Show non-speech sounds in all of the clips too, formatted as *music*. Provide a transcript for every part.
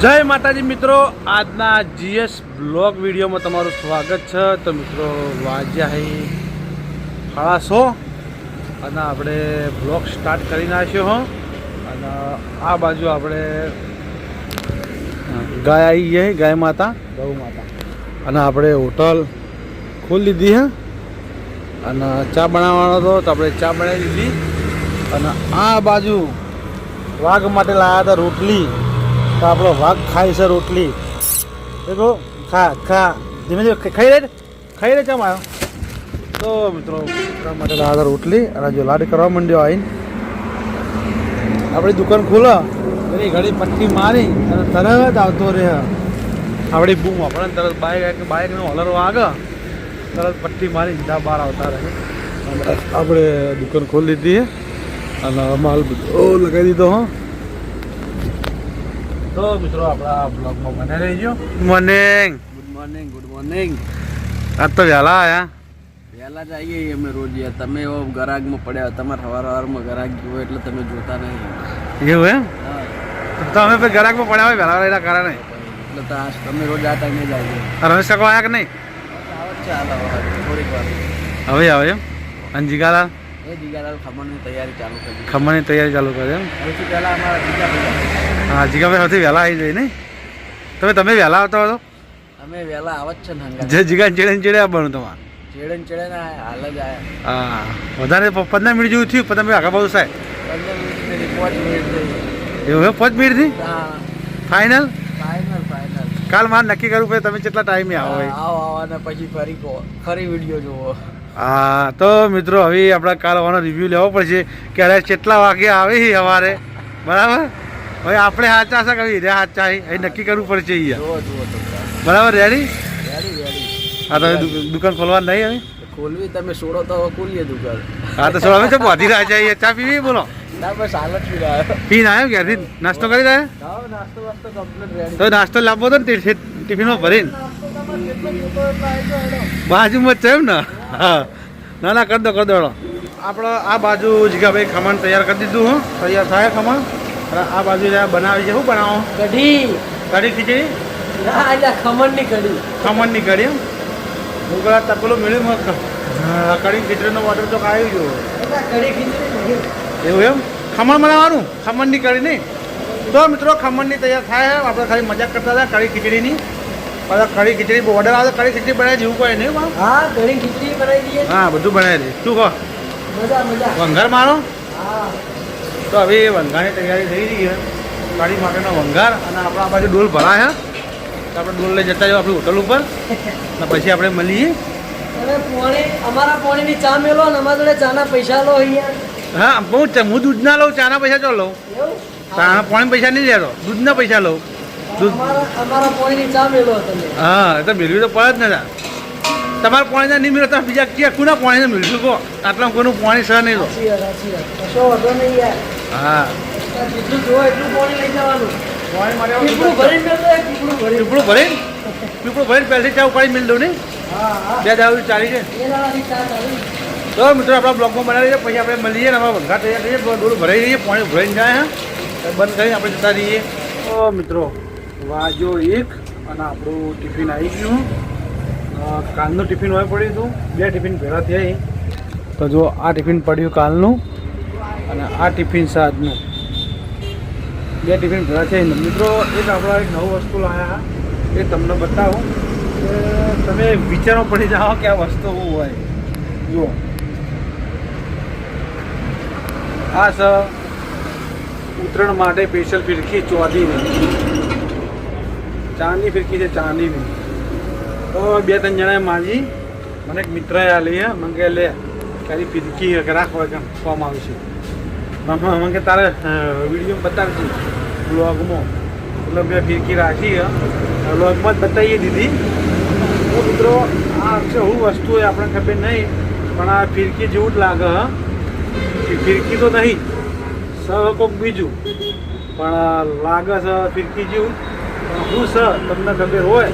જય માતાજી મિત્રો આજના જીએસ બ્લોગ વિડીયોમાં તમારું સ્વાગત છે. તો મિત્રો વાજ્યા હે સાડા સો અને આપણે બ્લોગ સ્ટાર્ટ કરી નાખ્યો હો. અને આ બાજુ આપણે ગાય આવી ગઈ ગાય માતા. ગૌ માતા. અને આપણે હોટલ ખોલી લીધી હે. અને ચા બનાવવાનો હતો તો આપણે ચા બનાવી લીધી અને આ બાજુ વાઘ માટે લાવ્યા હતા રોટલી. તો આપણો વાઘ ખાય છે રોટલી. દેખો ખા ખા. ધીમે ધીમે ખાઈ રહે ખાઈ રહે છે મારો. તો મિત્રો માટે લાવ્યા રોટલી અને જો લાડ કરવા માંડ્યો આવીને. આપણી દુકાન ખોલો. એની ઘડી પટ્ટી મારી અને તરત આવતો રહે. આપણી બૂમ આપણે તરત બાઇક બાઇકનો હોલર વાગે. તરત પટ્ટી મારી સીધા બહાર આવતા રહે. આપણે દુકાન ખોલી દીધી અને માલ બધો લગાવી દીધો હો. તો મિત્રો આપણા બ્લોગમાં બને રહીજો. Morning good morning good morning આજ તો વહેલા આયા. વહેલા જ આવીએ અમે રોજ તમે એવો ગરાગમાં પડ્યા તમારે સવાર સવારમાં ગરાગ જુઓ એટલે તમે જોતા નહીં. એવું એમ? હા. તો અમે પછી ગરાકમાં પડ્યા હોય વહેલા વહેલા કારણે. એટલે તો તમે રોજ આ ટાઈમે જ આવજો રમેશ કાકો આયા કે નહીં? થોડીક વાર. હવે આવે એમ? અને જીગાલાલ? એ જીગાલાલ ખમણની તૈયારી ચાલુ કરી. ખમણની તૈયારી ચાલુ કરી એમ? સૌથી પહેલા અમારા બીજા ભાઈ હા જીગાભાઈ સૌથી વહેલા આવી જાય નહીં તમે તમે વહેલા આવતા હતો અમે વહેલા આવત છે ને જે જીગા ચેડે ચેડે આવવાનું તમારે. ચેડે ચેડે ને હાલ જ આયા. હા. વધારે પંદર મિનિટ જેવું થયું પણ તમે આગળ બહુ સાહેબ. પંદર મિનિટ પાંચ મિનિટ એવું પાંચ મિનિટથી હા. ફાઇનલ ફાઇનલ ફાઇનલ કાલ મારે નક્કી કરું પછી તમે કેટલા ટાઈમે આવો આવો આવો પછી ફરી કહો ફરી વીડિયો જોવો હા તો મિત્રો હવે આપણે કાલ આવવાનો રિવ્યૂ લેવો પડશે. કે અરે કેટલા વાગે આવે સવારે? બરાબર? હવે આપણે સાચા છે કવિ રે સાચા એ નક્કી કરવું પડશે અહીંયા. બરાબર રેડી હા તો દુકાન ખોલવા નહીં હવે? ખોલવી તમે છોડો તો ખોલીએ દુકાન. હા તો સોળા તો વધી રહ્યા છે ચા પીવી? બોલો. પીને આવ્યો. નાસ્તો કરી રહ્યા? તો નાસ્તો લાવવો હતો ને ટિફિન ટિફિનમાં ભરીને? બાજુમાં જ છે એમ ને? હા. ના ના કરી દો કરી દો આપણે આ બાજુ જીગાભાઈ ખમણ તૈયાર કરી દીધું હું. તૈયાર થાય ખમણ? આ બાજુ બનાવી છે શું બનાવો? કઢી. કઢી ખીચડી? ના એટલે ખમણની કઢી. ખમણની કઢી એમ? હું પેલા તપેલું મળ્યું કઢી ખીચડીનો ઓર્ડર તો આવી ગયો કઢી ખીચડી એવું એમ? ખમણ બનાવવાનું? ખમણની કઢી નહીં? તો મિત્રો ખમણની તૈયાર થાય આપણે ખાલી મજાક કરતા હતા કઢી ખીચડીની. પાછા કઢી ખીચડી ઓર્ડર આવે કઢી ખીચડી બનાવી જેવું કોઈ નહીં હા કઢી ખીચડી બનાવી દઈએ. હા બધું બનાવી દઈએ શું કહો? મજા મજા. વંઘાર મારો? હા. તો હવે એ વંઘારની તૈયારી થઈ રહી છે. ગાડી માટેનો વંઘાર અને આપણા પાછું બાજુ ડોલ ભરાય તો આપણે ડોલ લઈ જતા જાઓ આપણી હોટલ ઉપર. અને પછી આપણે મળીએ. અને પોણી અમારા પોણીની ચા મેલો અને અમારા જોડે ચાના પૈસા લો અહીંયા. હા બહુ હું દૂધ ના લઉં ચાના પૈસા તો લઉં? એવું? ચા પાણી પૈસા નહીં લેતો. દૂધના પૈસા લઉં. હા તો મેળવી તો પડે જ ને તમારે પાણીના નહીં મળે તમે બીજા ક્યાં કોના પાણીને મેળવ્યું કહો? આટલા કોઈનું પાણી સહ નહીં લો હા. જેટલું જોવો એટલું પાણી લઈ જવાનું. પાણી પીપળું ભરીને પીપળું ભરીને. પીપળું ભરીને? પીપળું ભરીને પહેલેથી ચા ઉપાડી મિલ દઉં હા બે દાવ ચાલી છે. તો મિત્રો આપણા બ્લોગમાં બનાવી દઈએ પછી આપણે મળીએ ને અમારા વંઘા તૈયાર કરીએ ડોલું ભરાઈ રહીએ પાણી ભરાઈને જાય હા. બંધ કરીને આપણે જતા રહીએ. તો મિત્રો વાજો એક અને આપણું ટિફિન આવી ગયું. કાલનું ટિફિન હોય પડ્યું હતું. બે ટિફિન ભેગા થયા તો જો આ ટિફિન પડ્યું કાલનું. અને આ ટિફિન સાજનું બે ટિફિન ભરા છે. મિત્રો, એક આપણા એક નવું વસ્તુ લાવ્યા એ તમને બતાવું કે તમે વિચારો પડી જાઓ કે આ વસ્તુ શું હોય. જુઓ. આ સ ઉત્તરાયણ માટે સ્પેશિયલ ફિરકી ચોથીની. ચાંદની ફિરકી છે, ચાંદીની. તો બે ત્રણ જણાએ માજી. મને એક મિત્રએ આ લઈએ મને લે, તારી ફિરકી રાખવા કેમ આવી આવશે. મને મને તારે વીડિયો બતાવશે બ્લોગમાં એટલે મેં ફિરકી રાખી હે બ્લોગમાં જ બતાવી દીધી. હું મિત્રો, આ છે હું વસ્તુ હોય આપણને ખબર નહીં, પણ આ ફિરકી જેવું જ લાગે, હ. ફિરકી તો નહીં, સ કોક બીજું. પણ લાગે છે ફિરકી જેવું. પણ હું છે તમને ખબર હોય,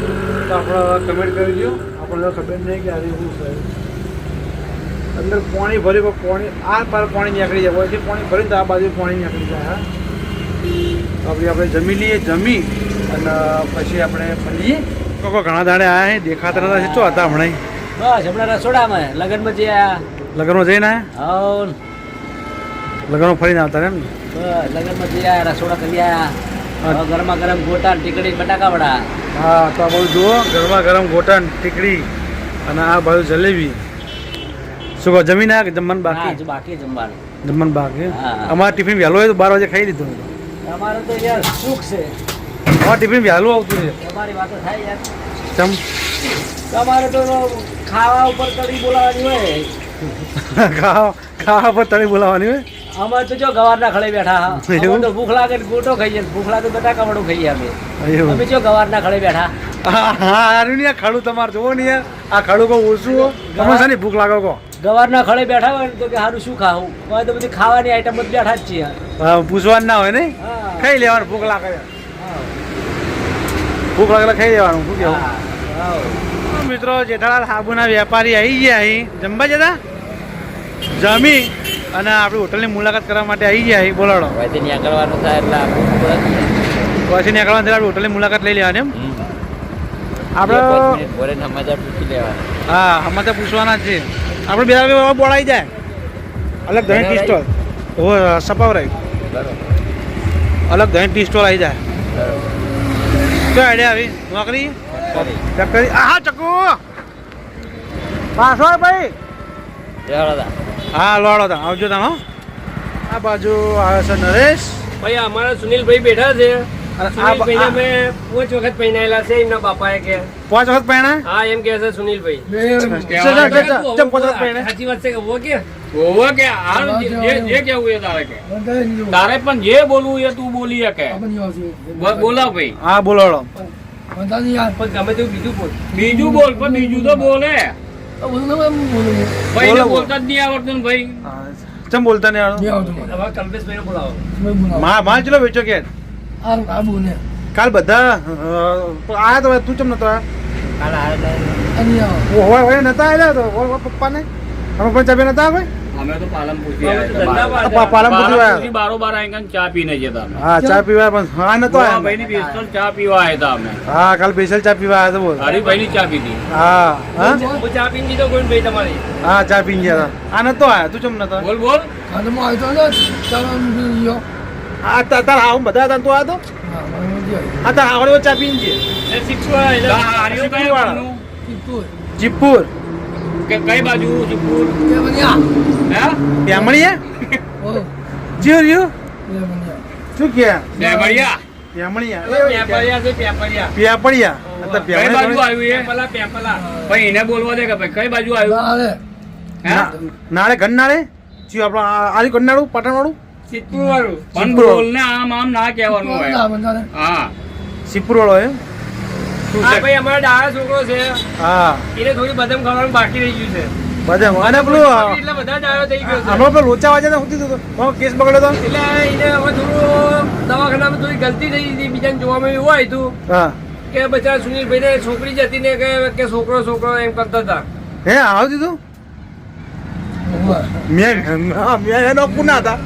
તો આપણે કમેન્ટ કરી દો આપણને ખબર નહીં કે આજે શું છે અંદર પાણી ભર્યું પણ પાણી આ પાર પાણી નીકળી જાય. પછી પાણી ભરીને તો આ બાજુ પાણી નીકળી જાય તો આપણે આપણે જમી લઈએ જમી અને પછી આપણે ફરીએ. લોકો ઘણા દાડે આવ્યા છે દેખાતા નતા ચો હતા હમણાં બસ હમણાં રસોડામાં લગ્નમાં જઈ આયા. લગ્નમાં જઈને આવ્યા હવ. લગ્નમાં ફરીને આવતા એમ? બસ લગ્નમાં જઈ આયા રસોડા કરી આયા. ગરમા ગરમ ગોટા ટીકડી બટાકા વડા. હા તો આ બધું જુઓ ગરમા ગરમ ગોટન ટીકડી અને આ બાજુ જલેબી. શું કહો જમીન કે જમવાનું બાકી? હજુ બાકી જમવાનું. જમવાનું બાકી? અમારે અમારા ટિફિન વહેલું હોય તો બાર વાગે ખાઈ લીધું. તમારે તો યાર સુખ છે. અમારે ટિફિન વહેલું આવતું છે. તમારી વાતો થાય યાર. ચમ. તમારે તો ખાવા ઉપર કડી બોલાવાની હોય. ખાવા ખાવા પર તળી બોલાવવાની હોય? અમારે તો જો ગવારના ખડે બેઠા હા. *laughs* તો ભૂખ લાગે ગોટો ખાઈએ ભૂખ લાગે તો બટાકા વડું ખાઈએ અમે. અમે જો ગવારના ખડે બેઠા. હા હા આ ખાડું તમારે જોવો ને યાર. આ ખાડું કહું ઓછું તમે ભૂખ લાગો કહો? ગવારના ખળે બેઠા હોય ને તો કે સારું શું ખાવું? હવે તો બધી ખાવાની આઈટમ જ બેઠા જ છીએ. પૂછવાનું ના હોય ને. ખાઈ લેવાનું ભૂખ લાગે. ભૂખ લાગે ખાઈ લેવાનું શું કેવું. મિત્રો જેઠાલાલ સાબુના વેપારી આવી ગયા અહીં. જમવા જતા? જમી અને આપણી હોટલની મુલાકાત કરવા માટે આવી ગયા અહીં. બોલાડો. પછી ત્યાં કરવાનું થાય એટલે. પછી નીકળવાનું થાય આપણી હોટલની મુલાકાત લઈ લેવાની એમ. આપણે. હા આમાં પૂછવાના છે. આપણે બે વાગે બોલાઈ જાય. અલગ ધણી ટી સ્ટોલ. ઓ સપાવરાઈ. અલગ ધણી ટી સ્ટોલ આવી જાય. કયો આઈડિયા આવી? નોકરી? કરી. ચક્કરી હા ચક્કુ! પાછો ભાઈ. હા લોડો તા આવજો તમે આ બાજુ આવે છે નરેશ. ભાઈ અમારા સુનિલભાઈ બેઠા છે. અને આ સુનિલભાઈને આ- અમે પાંચ વખત પહેરાયેલા છે એમના બાપાએ કે. પાંચ વખત પહેણા હા એમ કે છે સુનિલભાઈ. ચલ, ચલ, ચલ, ચલ, ચમ પાંચ વખત પહેણા સાચી વાત છે કે વો કે? હોવે કે? હાલ જે જે કેવું એ તારે કે. તારે પણ જે બોલવું એ તું બોલી શકે. બોલ- બોલાવ ભાઈ. હા બોલાડો ગમે તેવું બીજું બોલ. બીજું બોલ પણ બીજું તો બોલે. ભાઈ બોલતા જ નહીં આવડતું ભાઈ. ચમ બોલતા નહીં આવડતું? હવે બોલાવો. મા માલ ચલો વેચો કે? કાલ બધા? આયા તો તું ચમ નતો આયા? કાલ આવ્યા ઓ, હોય હોય નતા આયેલા તો? હોય, પપ્પાને? અમે પણ ચાબે નતા આવે અમે તો પાલનપુરથી અમે તો આવ્યા ધંધા હતા. પા- પાલનપુરથી બારોબાર આવીને ચા પીને જતા હા ચા પીવા પણ હા નતો ભાઈ ની બેસલ ચા પીવા આવ્યા હતા અમે. હા કાલ બેસલ ચા પીવા આવ્યા તો બોલ. હરીભાઈ ની ચા પીધી. હા હા? હું ચા પીને દીધો કોઈ ભાઈ તમારી. હા ચા પીને ગયા હતા. આ નતો આયા તું ચમ નતો બોલ બોલ. આ તાર તાર આવું બધા હતા તું આયો તો? આ તાર આવડે ચા પીને છે. આ? જીપુર. કે કઈ બાજુ જીપુર? હે? પેમણીએ જીવ રહ્યું? શું કે? પેમણીયા પેપરિયા છે પેપરિયા. પેપડિયા એટલે કઈ બાજુ પેમણીયા આવ્યું એ? પેપલા પેપલા. ભાઈ એને બોલવા દે કે ભાઈ કઈ બાજુ આવ્યું? હે? ના- નાળે ઘન નાળે જીવ આપણો આરી ઘન નાળું પાટણ વાળું સિદ્ધપુર વાળું પણ બોલ ને આમ આમ ના કહેવાનું હોય. હા. સિપુર વાળો એમ હા ભાઈ અમારો ડાળા છોકરો છે. હા. એને થોડી બદામ ખાવાનું બાકી રહી ગયું છે. બધે અને પેલું એટલે બધા ડાળો થઈ ગયો હમણાં પેલો લોચા વાજે હતું? કેસ બગડ્યો હતો એટલે એને હવે થોડું દવાખાનામાં થોડી ગલતી થઈ હતી. બીજાને જોવામાં એવું આવ્યું હતું હા. કે બચા સુનિલભાઈ ને છોકરી જતી ને કે છોકરો છોકરો એમ કરતા હતા. હે આવ દીધું મેં હા, મેં એનો પુના હતા.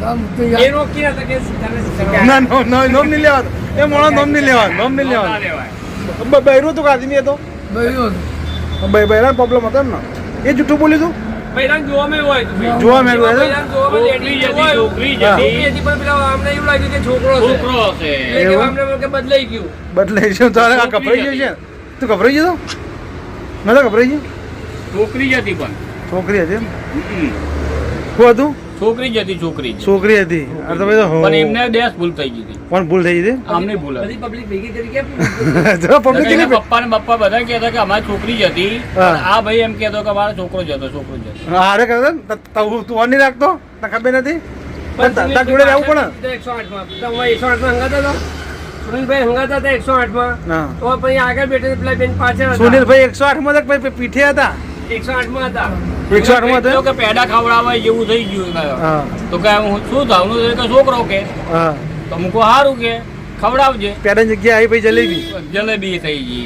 એ હતા કે ના નો નો નોમ નહીં લેવાનું એ મોણો નોમ નહીં લેવાનું નોમ નહીં લેવાનું બૈરું હતું કાદમી હતો. બ- બૈરાનો પ્રોબ્લેમ હતો ને? એ જૂઠું બોલ્યું તું? બૈરાને હતું જોવા હતું? છોકરી જોવા હતી પણ પેલા આમને એવું લાગ્યું કે છોકરો છોકરો હશે એટલે કે એવું? આમને કે બદલાઈ ગયું. બદલાઈ ગયું. તારે આ ગભરાઈ ગયું છે? તું ગભરાઈ ગયો તો? નતો ગભરાઈ ગયું? છોકરી જતી પણ. છોકરી હતી એમ. શું હતું? છોકરી છોકરી જ. છોકરી હતી. અરે તો તો પણ એમને દેશ ભૂલ થઈ ગઈ હતી. પણ ભૂલ થઈ ગઈ અમને ભૂલ હતી. પબ્લિક ભેગી કરી કેમ *laughs* જો પબ્લિક એટલે પપ્પા ને બપ્પા બધા કહેતા કે અમારી છોકરી જ હતી. હા. આ ભાઈ એમ કહેતો કે અમારો છોકરો જ હતો છોકરો જ હતો. હારે કહેતો તું તું ઓન નહીં રાખતો? તને ખબર નથી? પણ તા- તાર જોડે રહેવું પડે. એકસો આઠમાં એકસો આઠમાં હંગાતા હતા. સુનિલભાઈ હંગાતા હતા એકસો આઠમાં તો પછી આગળ બેઠે પેલા બેન પાછળ હતા. સુનિલભાઈ એકસો આઠમાં પીઠે હતા? એકસો આઠમાં હતા. એકસો આઠમાં તો હતા? કે પેડા ખવડાવાય જેવું થઈ ગયું તો કે હું શું થાવનું કે છોકરો કે. હા. તો સારું કે ખવડાવજે. પેડાની જગ્યાએ આવી ભાઈ જલેબી. જલેબી થઈ ગઈ.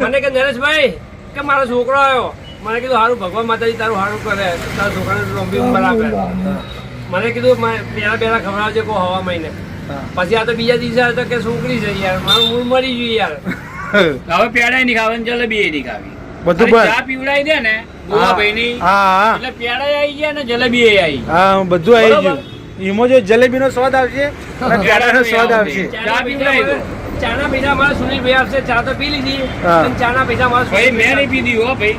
મને કે નરેશભાઈ કે મારો છોકરો આવ્યો. મને કીધું સારું ભગવાન માતાજી તારું સારું કરે. તારા છોકરાને લોંબી ઉંમર આપે મને કીધું પેલા પેલા ખવડાવજે કો હવા મહિને પછી આ તો બીજા દિવસે આવે તો કે છોકરી છે યાર. મારું મૂળ મરી ગયું યાર. *laughs* હવે પેડા નહીં ખાવાની જલેબી નહીં ખાવી. બધું ચા પીવડાવી દે ને ગોવાભાઈ હા. હા એટલે પેડા આવી ગયા ને જલેબી આવી હા બધું આવી ગયું. એમાં જો જલેબીનો સ્વાદ આવશે અને પેડાનો સ્વાદ આવશે. ચાના પૈસા ચાના પૈસા મારા સુનિલભાઈ આપશે ચા તો પી લીધી. ચાના પૈસા મારા ભાઈ મેં નહીં પીધી હો ભાઈ.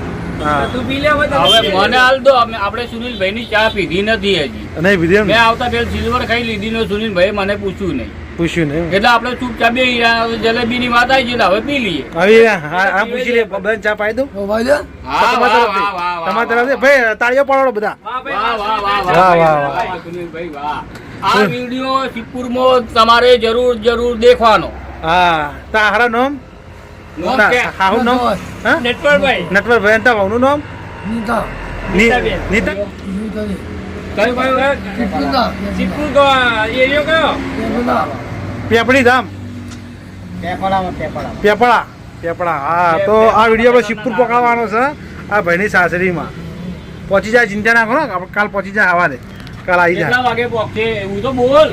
તું પી લે હવે હવે મને હાલ દો આપણે સુનિલભાઈ ની ચા પીધી નથી હજી. નહીં મેં આવતા પેલ સિલ્વર ખાઈ લીધી ને સુનિલભાઈ મને પૂછ્યું નહીં. પૂછ્યું ને એટલે આપણે ચૂપચાપ બે જલેબી ની વાત આવી છે હવે પી લઈએ. હવે આ આ પૂછી લે બધાને ચા પાઈ દઉં? તમારા વાહ તરફથી વાહ વાહ તમારા તરફથી. ભાઈ તાળીઓ પાડો બધા. વાહ ભાઈ, વાહ વાહ આ વીડિયો સિદ્ધપુરમાં તમારે જરૂર જરૂર દેખવાનો. હા તા હારા નામ? હાહુ નામ? હા? નટવરભાઈ નટવરભાઈ તા વહુનું નામ? નીતા. નીતા? નીતા કયું કયું સિદ્ધપુર કો એરિયો કયો? પેપડી ધામ? પેપળા પેપળા હા તો આ વીડિયો આપણે શિવપુર પકડવાનો છે આ ભાઈની સાસરીમાં. પહોંચી જાય ચિંતા ના કરો આપણે કાલ પહોંચી જાય હવારે. કાલ આવી જાય. કેટલા વાગે પહોંચે હું તો બોલ.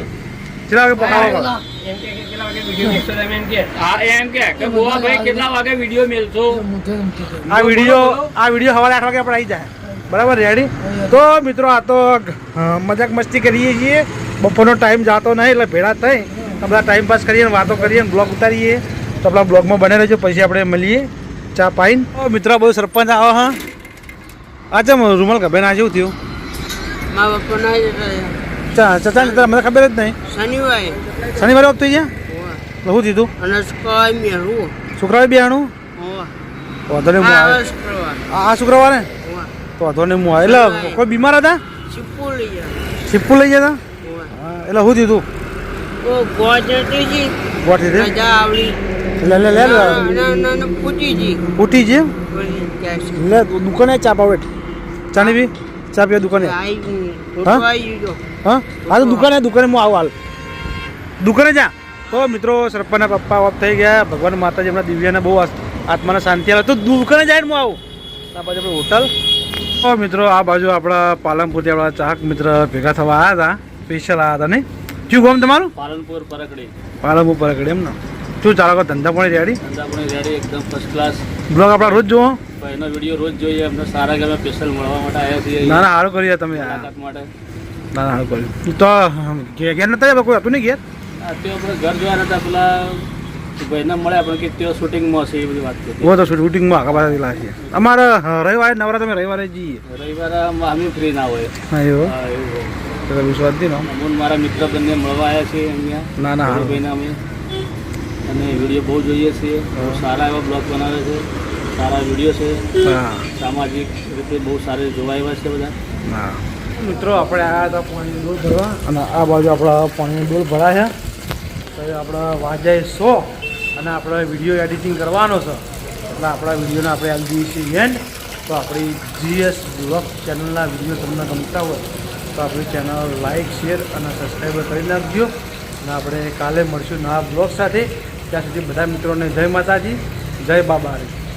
કેટલા વાગે પકડવાનો એમ કે કે કેટલા વાગે વીડિયો મૂકશો તમે એમ કે? હા એમ કે કે બોવા ભાઈ કેટલા વાગે વીડિયો મેલશો આ વીડિયો આ વીડિયો સવારે આઠ વાગે આપણે આવી જાય. બરાબર રેડી તો મિત્રો આ તો મજાક મસ્તી કરીએ છીએ. બપોરનો ટાઈમ જાતો નહીં એટલે ભેળા થઈ. બધા ટાઈમ પાસ કરીએ અને વાતો કરીએ અને બ્લોગ ઉતારીએ. તો આપણા બ્લોગમાં બને રહેજો પછી આપણે મળીએ. ચા પાઈને. મિત્ર બધું સરપંચ આવો હા. આ ચમ રૂમાલ કભે ના જેવું થયું? ચા ચા ચા મને ખબર જ નહીં. શનિવારે. શનિવારે વખત થઈ ગયા? શું મેળવું. શુક્રવારે બિહાણું વાંધો નહીં આ આ શુક્રવારે? તો વાંધો નહીં હું એટલે કોઈ બીમાર હતા? લઈ સિપ્પુ લઈ ગયા હતા? એટલે શું થયું ઓ ગોજટીજી ગોઠી દે રજા આવડી. લે લે લે ના ના ના છે વળી જાય છે. લે દુકાને ચા પાવ ચાની બી ચા પીવા દુકાને. હા? હા? તો દુકાને દુકાને હું આવું હાલ. દુકાને જા. તો મિત્રો સરપંચના પપ્પા ઓફ થઈ ગયા. ભગવાન માતાજી એમના દિવ્યાને બહુ આત્માને શાંતિ આવે તો દુકાને જાય હું આવું. આ બાજુ આપણે હોટલ. તો મિત્રો આ બાજુ આપણા પાલનપુરથી આપણા ચાહક મિત્ર ભેગા થવા આવ્યા હતા. સ્પેશિયલ આવ્યા હતા નહીં? શું ગોમ તમારું? પાલનપુર પરકડી પાલનપુર પરકડી એમ ને. શું ચાલો ધંધા પણ રેડી ધંધાપણી રેડી એકદમ ફર્સ્ટ ક્લાસ બ્લોગ આપણા રોજ જોવો એનો વીડિયો રોજ જોઈએ અમને સારા ગમે સ્પેશિયલ મળવા માટે આવ્યા છીએ ના ના સારું કર્યું તમે માટે. ના ના સારું કર્યું તો ઘેર નતા કોઈ? હતું નહીં ઘેર? તે આપણે ઘર જોયા નતા. પેલા ભાઈને મળે આપણે કે તેઓ શૂટિંગમાં છે એ બધી વાત કરી. તો શૂટિંગમાં આખા પાસે છે અમારે રવિવારે નવરા તમે રવિવારે જઈએ. રવિવારે અમે ફ્રી ના હોય. હા એવો? હા, એવું વિશ્વાસ દી નો? મારા મિત્ર બંને મળવા આવ્યા છે અહીંયા. ના ના ભાઈના અમે. અને વીડિયો બહુ જોઈએ છીએ સારા એવા બ્લોગ બનાવે છે. સારા વીડિયો છે. હા. સામાજિક રીતે બહુ સારી જોવા એવા છે બધા. હા. મિત્રો આપણે આવ્યા હતા પાણીની ડોલ ભરવા અને આ બાજુ આપણા પાણીની ડોલ ભરાયા. તો એ આપણે વાંચાય સો અને આપણે વીડિયો એડિટિંગ કરવાનો છે. એટલે આપણા વિડીયોને આપણે આવી દઈએ છીએ એન્ડ. તો આપણી જીએસ બ્લોગ ચેનલના વીડિયો તમને ગમતા હોય તો આપણી ચેનલ લાઇક શેર અને સબસ્ક્રાઈબર કરી નાખજો. અને આપણે કાલે મળશું નવા બ્લોગ સાથે. ત્યાં સુધી બધા મિત્રોને જય માતાજી, જય બાબારી